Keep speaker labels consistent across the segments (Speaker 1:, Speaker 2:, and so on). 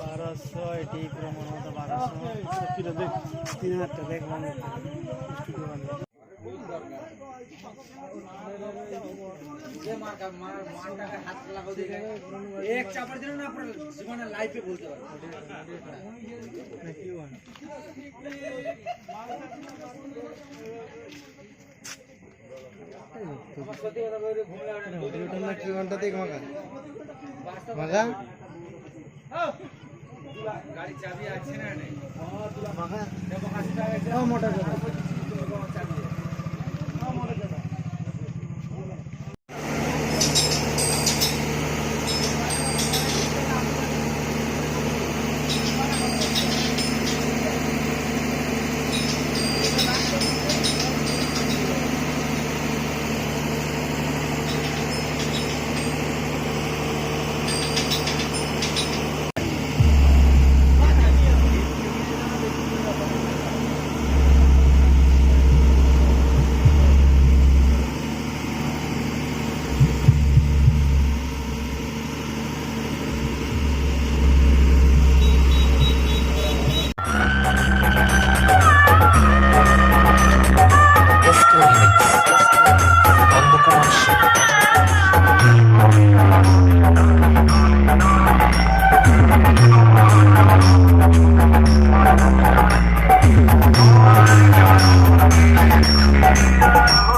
Speaker 1: বারোশো এটি প্রমাণ হতো বারোশো। তিন হাজারটা দেখলাম।
Speaker 2: এক চাপড় দিল না আপনার জীবনে লাইফে বলতে পারব Thank
Speaker 3: you.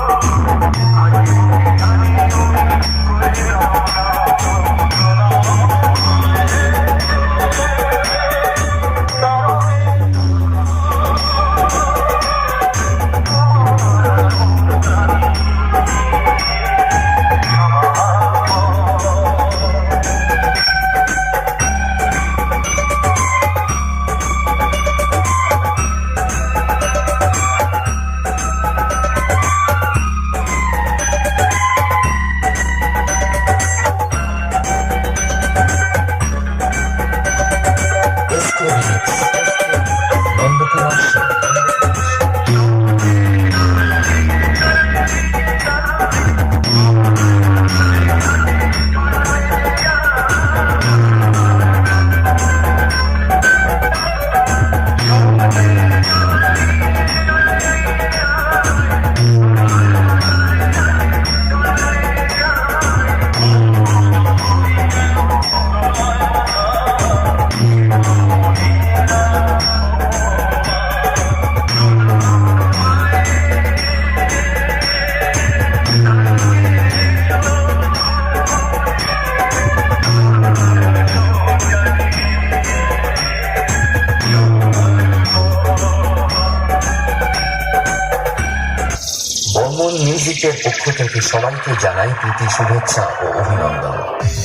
Speaker 3: মিউজিকের পক্ষ থেকে সবাইকে জানাই প্রীতি শুভেচ্ছা ও অভিনন্দন।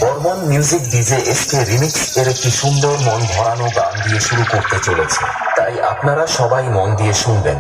Speaker 3: Barman music DJ SK remix এর একটি সুন্দর মন ভরানো গান দিয়ে শুরু করতে চলেছে। তাই আপনারা সবাই মন দিয়ে শুনবেন।